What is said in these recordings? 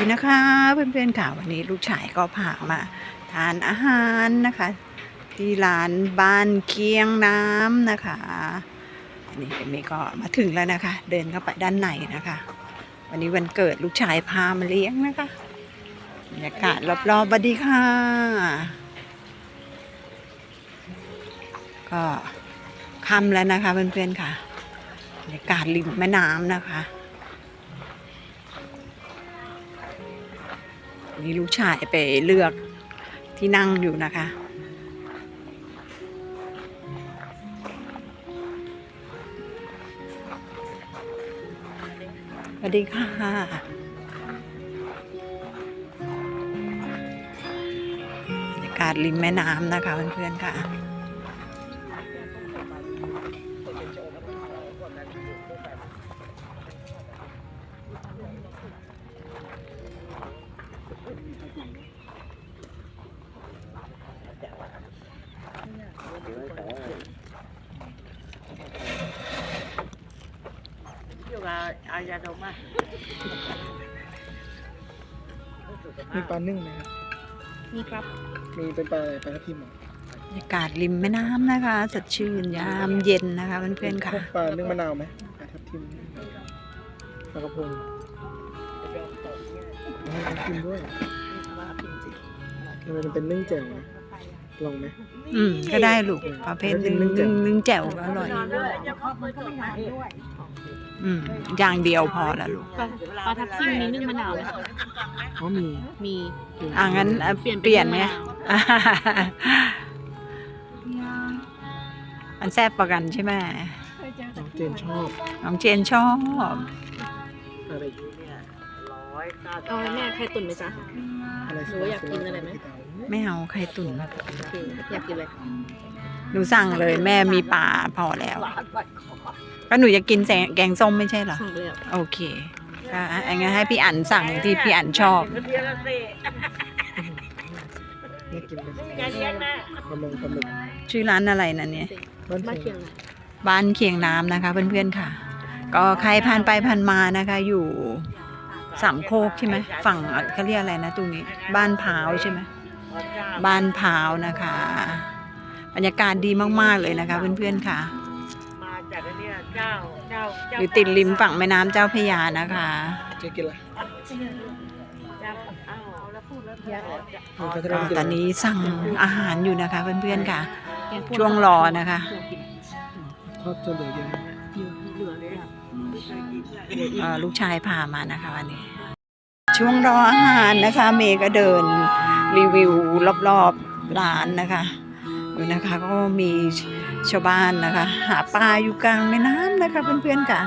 ดีนะคะเพื่อนๆค่ะวันนี้ลูกชายก็พามา ทานอาหารนะคะ ที่ร้านบ้านเคียงน้ำนะคะอันนี้เมย์ก็มาถึงแล้วนะคะ เดินเข้าไปด้านในนะคะ วันนี้วันเกิดลูกชายพามาเลี้ยงนะคะบรรยากาศรอบๆบัดดีค่ะ ก็ค่ำแล้วนะคะเพื่อนๆค่ะบรรยากาศริมแม่น้ำนะคะ นี่ลูกชายไปเลือกที่นั่งอยู่นะคะ สวัสดีค่ะ บรรยากาศริมแม่น้ำนะคะเพื่อนๆค่ะ อยู่กับอา ยาดมอะมีปลานึ่งไหมครับ นี่ครับ มีเป็นปลาอะไรปลาทับทิมเหรอบรรยากาศริมแม่น้ำนะคะสดชื่นยามเย็นนะคะเพื่อนๆค่ะพวกปลานึ่งมะนาวไหมปลาทับทิมปลากระพงอ๋อทับทิมด้วยทำไมมันเป็นนึ่งแจ่วนะลองไหม อืมก็ได้ลูกประเภทหนึ่งนึ่งนึ่งแจ่วก็อร่อยจะครอบมือก็ไม่หายด้วย อืมอย่างเดียวพอละลูกปลาทับทิมมีนึ่งมะนาวไหมคะอ๋อมีมีอ่างั้นอะเปลี่ยนเปลี่ยนไหมเป็นมะนาวมันแซ่บประกันใช่ไหมน้องเจนชอบน้องเจนชอบอะไรอีกร้อยเก้าเอาแม่ไข่ตุ๋นไหมจ๊ะ อะไรหนูอยากกินอะไรไหม ไม่เอาไข่ตุ๋นโอเคอยากกินอะไร หนูสั่งเลยแม่มีปลาพอแล้วหลานบัดคอก็หนูจะกินแสงแกงส้มไม่ใช่เหรอสั่งไปแล้วโอเคก็อันงั้นให้พี่อั๋นสั่งที่พี่อั๋นชอบเดี๋ยวละสินี่กินเป็นอย่าเลี้ยงนะปลาหมึกปลาหมึกชื่อร้านอะไรนะเนี่ยบ้านบ้านเคีเคียยงงนะบ้านเคียงน้ำนะคะ เพื่อนๆค่ะ ก็ใครผ่านไปผ่านมานะคะ อยู่สามโคกใช่ไหมฝั่งเขาเรียกอะไรนะตรงนี้ บ้านพร้าวใช่ไหมบ้านพร้าวนะคะ บรรยากาศดีมากๆเลยนะคะ เพื่อนๆค่ะ มาจากเนี่ยเจ้าเจ้าอยู่ติดริมฝั่งแม่น้ำเจ้าพระยานะคะ เจกินอะไรเจ้าอ้าวเอาแล้วพูดแล้วเดี๋ยวมันก็จะก็ได้กินตอนนี้สั่งอาหารอยู่นะคะ เพื่อนๆค่ะแกงคั่ช่วงรอนะคะ ทอดจนเหลือเยอะเหลือเลยอะเอ่อลูกชายพามานะคะวันนี้ ช่วงรออาหารนะคะ เมย์ก็เดินรีวิวรอบๆร้านนะคะ อยู่นะคะ ก็มีชาวบ้านนะคะ หาปลาอยู่กลางแม่น้ำนะคะ เพื่อนๆค่ะ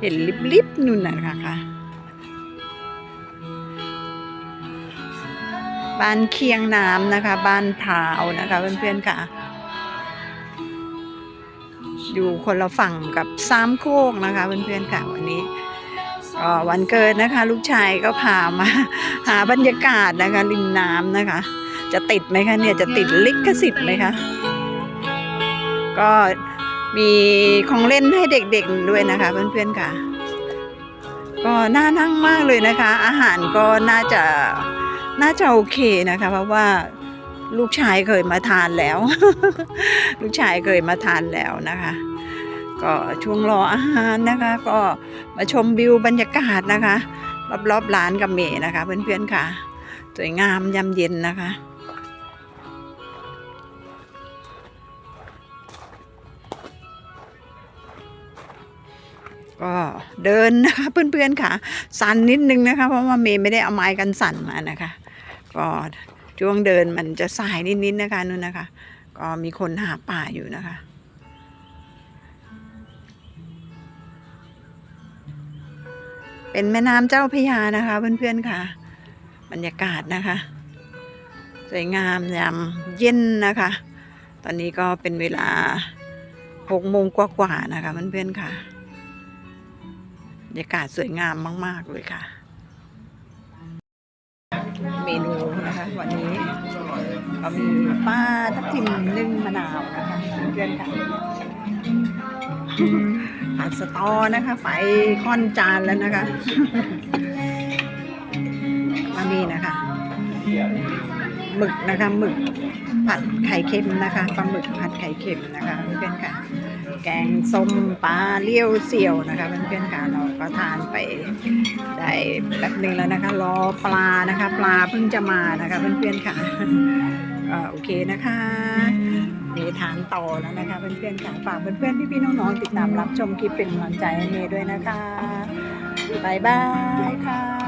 เห็นลิบๆนู่นนะคะค่ะบ้านเคียงน้ำนะคะ บ้านพร้าวนะคะเพื่อนๆค่ะ อยู่คนละฝั่งกับสามโคกนะคะเพื่อนๆค่ะวันนี้วันเกิดนะคะ ลูกชายก็พามา หาบรรยากาศนะคะริมน้ำนะคะ จะติดไหมคะเนี่ยจะติดลิขสิทธิ์ไหมคะ ก็มีของเล่นให้เด็กๆด้วยนะคะ เพื่อนๆค่ะ ก็น่านั่งมากเลยนะคะ อาหารก็น่าจะน่าจะโอเคนะคะ เพราะว่าลูกชายเคยมาทานแล้ว ลูกชายเคยมาทานแล้วนะคะ ก็ช่วงรออาหารนะคะ ก็มาชมวิวบรรยากาศนะคะ รอบๆร้านกับเมย์นะคะ เพื่อนๆค่ะ สวยงามยามเย็นนะคะ ก็เดินนะคะเพื่อนๆค่ะ สั่นนิดนึงนะคะ เพราะว่าเมย์ไม่ได้เอาไม้กันสั่นมานะคะ ก็ช่วงเดินมันจะสายนิดๆนะคะนู่นนะคะ ก็มีคนหาป่าอยู่นะคะเป็นแม่น้ำเจ้าพยานะคะเพื่อนๆค่ะ บรรยากาศนะคะ สวยงามยามเย็นนะคะ ตอนนี้ก็เป็นเวลาหกโมงกว่าๆนะคะเพื่อนๆค่ะ บรรยากาศสวยงามมาก ๆ เลยค่ะ เมนูนะคะ วันนี้ก็มีป้าทับทิมนึ่งมะนาวนะคะเพื่อนค่ะผัดสตอนะคะไฟค่อนจานแล้วนะคะนี่นะคะหมึกนะคะหมึกผัดไข่เค็มนะคะปลาหมึกผัดไข่เค็มนะคะเพื่อนๆค่ะ แกงส้มปลาเลี้ยวเสี่ยวนะคะเพื่อนๆค่ะ ได้แป๊บหนึงแล้วนะคะรอปลานะคะ ปลาเพิ่งจะมานะคะเพื่อนๆค่ะโอเคนะคะเมย์ทานต่อแล้วนะคะเพื่อนๆค่ะฝากเพื่อนๆพี่ๆน้องๆติดตามรับชมคลิปเป็นกำลังใจให้เมย์ด้วยนะคะบายบายค่ะ